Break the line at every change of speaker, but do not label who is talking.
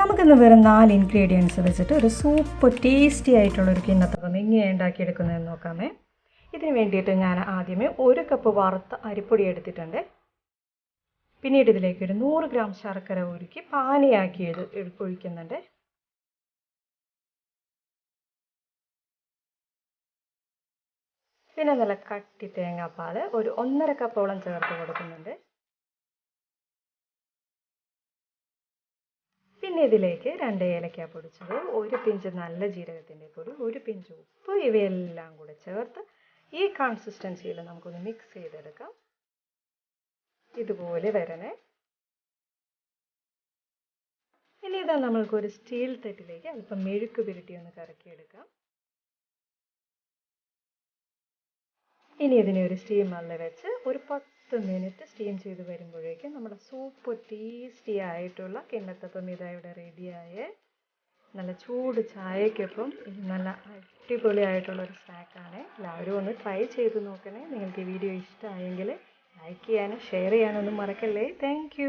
നമുക്കിന്ന് വെറും നാല് ഇൻഗ്രീഡിയൻസ് വെച്ചിട്ട് ഒരു സൂപ്പർ ടേസ്റ്റി ആയിട്ടുള്ള ഒരു കിണ്ണത്തപ്പം എങ്ങനെയാണ് ഉണ്ടാക്കിയെടുക്കുന്നതെന്ന് നോക്കാമേ. ഇതിന് വേണ്ടിയിട്ട് ഞാൻ ആദ്യമേ ഒരു കപ്പ് വറുത്ത അരിപ്പൊടി എടുത്തിട്ടുണ്ട്. പിന്നീട് ഇതിലേക്ക് ഒരു നൂറ് ഗ്രാം ശർക്കര ഉരുക്കി പാനിയാക്കി ഒഴിക്കുന്നുണ്ട്. പിന്നെ നല്ല കട്ടി തേങ്ങാപ്പാൽ ഒരു ഒന്നര കപ്പോളം ചേർത്ത് കൊടുക്കുന്നുണ്ട്. ഇതിലേക്ക് രണ്ട് ഏലക്ക പൊടിച്ചത് ഒരു പിഞ്ച് നല്ല ജീരകത്തിന്റെ പൊടി ഒരു പിഞ്ച് ഉപ്പ് ഇവയെല്ലാം കൂടെ ചേർത്ത് ഈ കൺസിസ്റ്റൻസിയിൽ നമുക്കൊന്ന് മിക്സ് ചെയ്തെടുക്കാം. ഇതുപോലെ വരണേ. ഇനി ഇതാ നമ്മൾക്കൊരു സ്റ്റീൽ തട്ടിലേക്ക് അല്പം മെഴുക്ക് പുരട്ടി ഒന്ന് കറക്കിയെടുക്കാം. ഇനി ഇതിനെ ഒരു സ്റ്റീമറിൽ വെച്ച് ഒരു പത്ത് മിനിറ്റ് സ്റ്റീം ചെയ്ത് വരുമ്പോഴേക്കും നമ്മുടെ സൂപ്പ് ടേസ്റ്റി ആയിട്ടുള്ള കിണ്ണത്തപ്പം ഇതാ ഇവിടെ റെഡിയായേ നല്ല ചൂട് ചായക്കൊപ്പം ഇത് നല്ല അടിപൊളിയായിട്ടുള്ള ഒരു സ്നാക്കാണ് എല്ലാവരും ഒന്ന് ട്രൈ ചെയ്ത് നോക്കണേ. നിങ്ങൾക്ക് ഈ വീഡിയോ ഇഷ്ടമായെങ്കിൽ ലൈക്ക് ചെയ്യാനും ഷെയർ ചെയ്യാനൊന്നും മറക്കല്ലേ. താങ്ക്